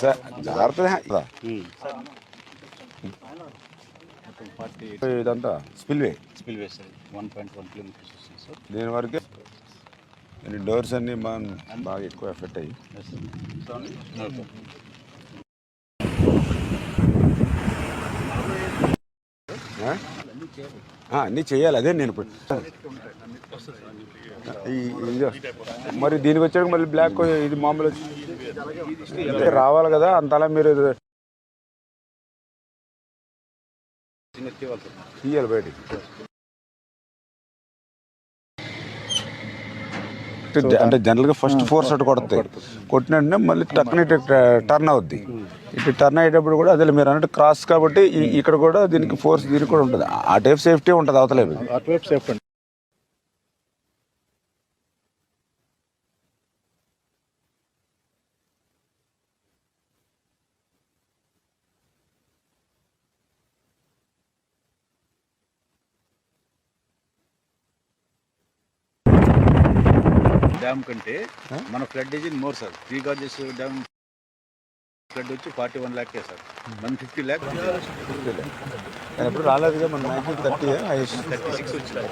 Sir ఇదంతా spillway? Spill వేస్తుంది one point one kilometres వస్తుంది సార్. దీని వరకే? డోర్స్ అన్ని బాగా బాగా ఎక్కువ ఎఫెక్ట్ అయ్యి. సార్ అన్నీ చేయాలి. అదే నేను ఇప్పుడు. మరి దీనికి వచ్చాక మళ్ళీ బ్లాక్ ఇది మామూలు రావాలి కదా అంతలా మీరు తీయాలి బయటికి. అంటే జనరల్గా ఫస్ట్ ఫోర్స్ అటు కొడతాయి. కొట్టిన వెంటనే మళ్ళీ టక్కన ఇటు టర్న్ అవుద్ది. ఇటు టర్న్ అయ్యేటప్పుడు కూడా అదే మీరు అన్నట్టు క్రాస్ కాబట్టి ఇక్కడ కూడా దీనికి ఫోర్స్ దీనికి కూడా ఉంటుంది. ఆ టైప్ సేఫ్టీ ఉంటుంది అవతలేదు అటువైపు సేఫ్ డ్యామ్ కంటే మన flood is in more sir. Three gorges dam flood వచ్చి forty one lakh sir. One fifty lakh. ఎప్పుడు రాలేదుగా మన మ్యాక్సిమం థర్టీ థర్టీ సిక్స్ వచ్చింది.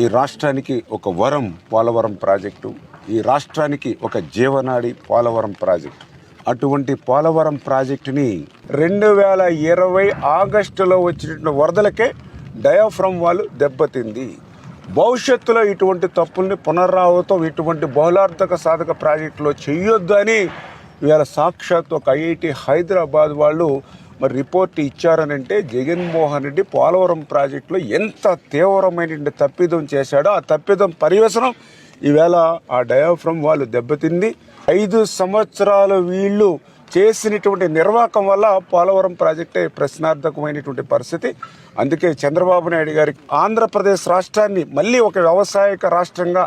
ఈ రాష్ట్రానికి ఒక వరం పోలవరం ప్రాజెక్టు. ఈ రాష్ట్రానికి ఒక జీవనాడి పోలవరం ప్రాజెక్టు. అటువంటి పోలవరం ప్రాజెక్టుని రెండు వేల ఇరవై ఆగస్టులో వచ్చిన వరదలకే డయాఫ్రమ్ వాళ్ళు దెబ్బతింది. భవిష్యత్తులో ఇటువంటి తప్పుల్ని పునరావృతం ఇటువంటి బహుళార్థక సాధక ప్రాజెక్టులో చేయొద్దు అని ఇవాళ సాక్షాత్ ఒక ఐఐటి హైదరాబాద్ వాళ్ళు మరి రిపోర్ట్ ఇచ్చారనంటే జగన్మోహన్ రెడ్డి పోలవరం ప్రాజెక్టులో ఎంత తీవ్రమైన తప్పిదం చేశాడో ఆ తప్పిదం పరివేశనం ఈవేళ ఆ డయాఫ్రమ్ వాళ్ళు దెబ్బతింది. ఐదు సంవత్సరాలు వీళ్ళు చేసినటువంటి నిర్వాహకం వల్ల పోలవరం ప్రాజెక్టే ప్రశ్నార్థకమైనటువంటి పరిస్థితి. అందుకే చంద్రబాబు నాయుడు గారికి ఆంధ్రప్రదేశ్ రాష్ట్రాన్ని మళ్ళీ ఒక వ్యవసాయక రాష్ట్రంగా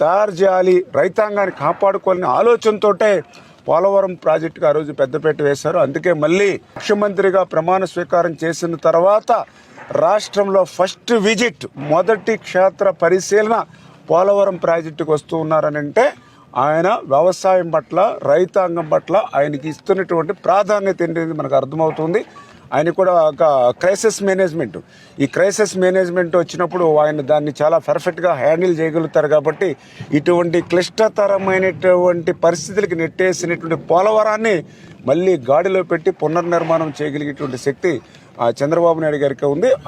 తయారు చేయాలి రైతాంగాన్ని కాపాడుకోవాలనే ఆలోచనతోటే పోలవరం ప్రాజెక్టుకు ఆ రోజు పెద్దపేట వేశారు. అందుకే మళ్ళీ ముఖ్యమంత్రిగా ప్రమాణ స్వీకారం చేసిన తర్వాత రాష్ట్రంలో ఫస్ట్ విజిట్ మొదటి క్షేత్ర పరిశీలన పోలవరం ప్రాజెక్టుకు వస్తూ ఉన్నారని అంటే ఆయన వ్యవసాయం పట్ల రైతాంగం పట్ల ఆయనకి ఇస్తున్నటువంటి ప్రాధాన్యత ఏంటి మనకు అర్థమవుతుంది. ఆయన కూడా ఒక క్రైసిస్ మేనేజ్మెంట్ ఈ క్రైసిస్ మేనేజ్మెంట్ వచ్చినప్పుడు ఆయన దాన్ని చాలా పర్ఫెక్ట్గా హ్యాండిల్ చేయగలుగుతారు కాబట్టి ఇటువంటి క్లిష్టతరమైనటువంటి పరిస్థితులకి నెట్టేసినటువంటి పోలవరాన్ని మళ్ళీ గాడిలో పెట్టి పునర్నిర్మాణం చేయగలిగేటువంటి శక్తి ఆ చంద్రబాబు నాయుడు గారికి ఉంది.